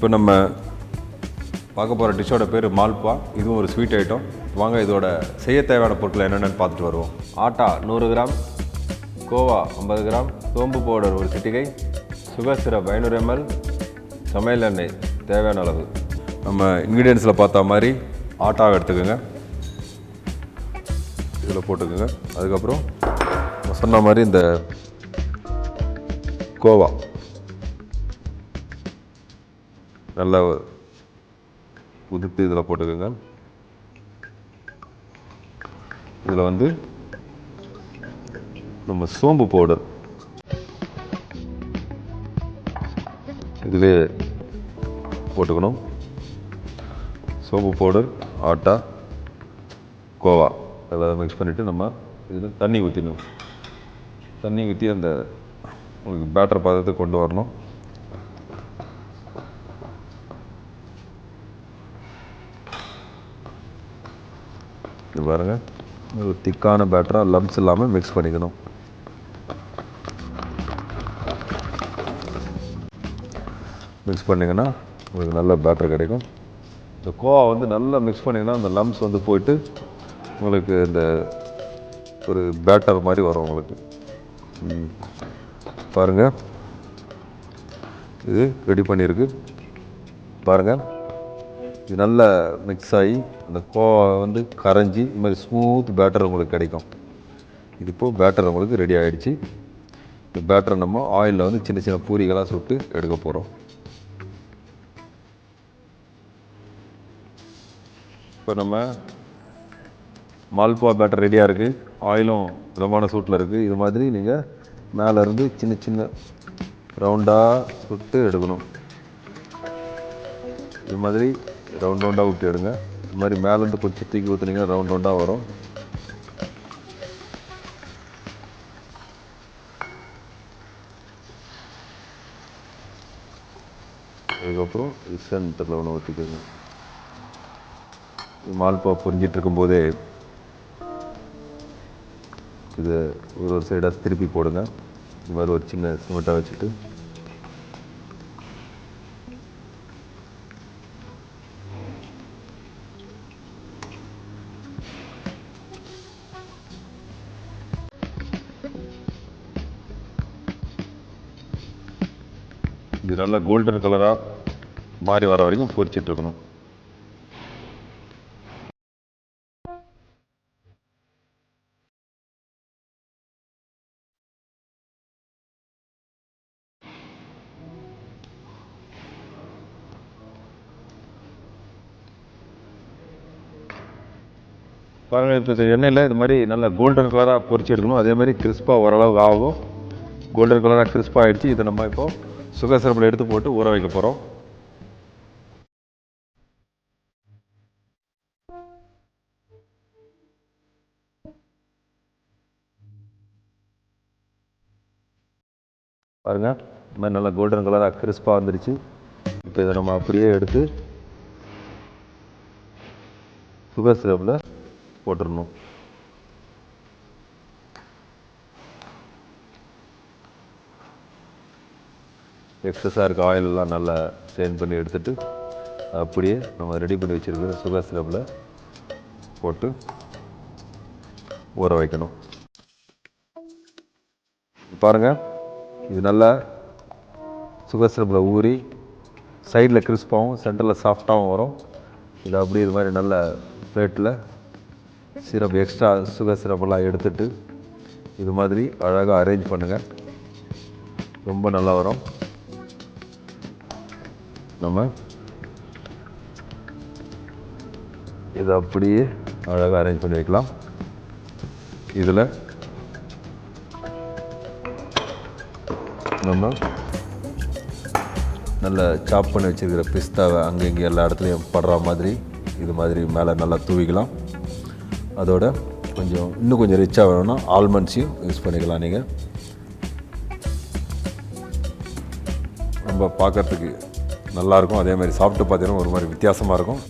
இப்போ நம்ம பார்க்க போகிற டிஷ்ஷோட பேர் மால்பா. இதுவும் ஒரு ஸ்வீட் ஐட்டம் வாங்க இதோட செய்ய தேவையான பொருட்கள் என்னென்னு பார்த்துட்டு வருவோம். ஆட்டா நூறு கிராம் கோவா ஐம்பது கிராம் சோம்பு பவுடர் ஒரு சிட்டிகை சுகர் சிரப் ஐநூறு எம்எல் சமையல் எண்ணெய் தேவையான அளவு. நம்ம இன்க்ரீடியன்ஸில் பார்த்தா மாதிரி ஆட்டாவை எடுத்துக்கோங்க. இதில் போட்டுக்கோங்க. அதுக்கப்புறம் நான் சொன்ன மாதிரி இந்த கோவா. நல்லா உதிர்த்து இதில் போட்டுக்கோங்க. இதில் வந்து நம்ம சோம்பு பவுடர். இதிலே போட்டுக்கணும். சோம்பு பவுடர் ஆட்டா கோவா அதெல்லாம் மிக்ஸ் பண்ணிவிட்டு நம்ம இதில் தண்ணி ஊற்றிடணும் தண்ணி ஊற்றி அந்த உங்களுக்கு பேட்டர் பதத்தை கொண்டு வரணும். இது பாருங்கள் ஒரு திக்கான பேட்டராக லம்ஸ் இல்லாமல் மிக்ஸ் பண்ணிக்கணும். மிக்ஸ் பண்ணிங்கன்னா உங்களுக்கு நல்ல பேட்டர் கிடைக்கும். இந்த கோவா வந்து நல்லா மிக்ஸ் பண்ணிங்கன்னா அந்த லம்ஸ் வந்து போயிட்டு உங்களுக்கு இந்த ஒரு பேட்டர் மாதிரி வரும் உங்களுக்கு. ம். பாருங்க. இது ரெடி பண்ணியிருக்கு. பாருங்கள் இது நல்லா மிக்ஸ் ஆகி அந்த கோ வந்து கரைஞ்சி இது மாதிரி ஸ்மூத் பேட்டர் உங்களுக்கு கிடைக்கும். இது இப்போது பேட்டர் உங்களுக்கு ரெடி ஆகிடுச்சு இந்த பேட்டரை நம்ம ஆயிலில் வந்து சின்ன சின்ன பூரிகளாக சுட்டு எடுக்க போகிறோம் இப்போ நம்ம மால்பா பேட்டர் ரெடியாக இருக்குது ஆயிலும் விதமான சூட்டில் இருக்குது இது மாதிரி நீங்கள் மேலேருந்து சின்ன சின்ன ரவுண்டாக சுட்டு எடுக்கணும். இது மாதிரி ரவுண்ட் ரவுண்டாக ஊற்றி எடுங்க இது மாதிரி மேலேருந்து கொஞ்சம் தூக்கி ஊற்றுனீங்கன்னா ரவுண்ட் ரவுண்டாக வரும். அதுக்கப்புறம் சென்டரில் ஒன்று ஊற்றிக்கோங்க மால்பா பொரிஞ்சிட்டு இருக்கும்போதே இதை ஒரு ஒரு சைடாக திருப்பி போடுங்க. இது மாதிரி ஒரு சின்ன சிமெண்ட்டாக வச்சுட்டு இது நல்லா கோல்டன் கலராக மாறி வர வரைக்கும் பொரிச்சிட்டு இருக்கணும். பாருங்கள் எண்ணெயில் இது மாதிரி நல்லா கோல்டன் கலராக பொரிச்சு எடுக்கணும் அதே மாதிரி கிறிஸ்பாக ஓரளவுக்கு ஆகும். கோல்டன் கலராக கிறிஸ்பாக ஆகிடுச்சு இதை நம்ம இப்போ சுகர் சிரப்பில் எடுத்து போட்டு ஊற வைக்க போகிறோம் பாருங்கள் இந்த மாதிரி நல்லா கோல்டன் கலராக கிறிஸ்பாக வந்துருச்சு. இப்போ இதை நம்ம அப்படியே எடுத்து சுகர் சிரப்பில் போட்டுடணும். எக்ஸஸாக இருக்க ஆயிலெல்லாம் நல்லா சேஞ்ச் பண்ணி எடுத்துகிட்டு அப்படியே நம்ம ரெடி பண்ணி வச்சுருக்கிற சுகர் சிரப்பில் போட்டு ஊற வைக்கணும். பாருங்கள் இது நல்லா சுகர் சிரப்பில் ஊறி சைடில் கிறிஸ்பாகவும் சென்டரில் சாஃப்டாகவும் வரும். இது அப்படியே இது மாதிரி நல்ல பிளேட்டில் சிரப் எக்ஸ்ட்ரா சுகர் சிரப்பெல்லாம் எடுத்துட்டு இது மாதிரி அழகாக அரேஞ்ச் பண்ணுங்கள் ரொம்ப நல்லா வரும். நம்ம இதை அப்படியே அழகாக அரேஞ்ச் பண்ணி வைக்கலாம். இதில் நம்ம நல்லா சாப் பண்ணி வச்சுருக்கிற பிஸ்தாவை அங்கே இங்கே எல்லா இடத்துலையும் படுற மாதிரி இது மாதிரி மேலே நல்லா தூவிக்கலாம். அதோட கொஞ்சம் இன்னும் கொஞ்சம் ரிச்சாக வேணும்னா ஆல்மண்ட்ஸையும் யூஸ் பண்ணிக்கலாம் நீங்கள் ரொம்ப பார்க்கறதுக்கு நல்லாயிருக்கும். அதே மாதிரி சாப்பிட்டு பார்த்தீங்கன்னா ஒரு மாதிரி வித்தியாசமாக இருக்கும்.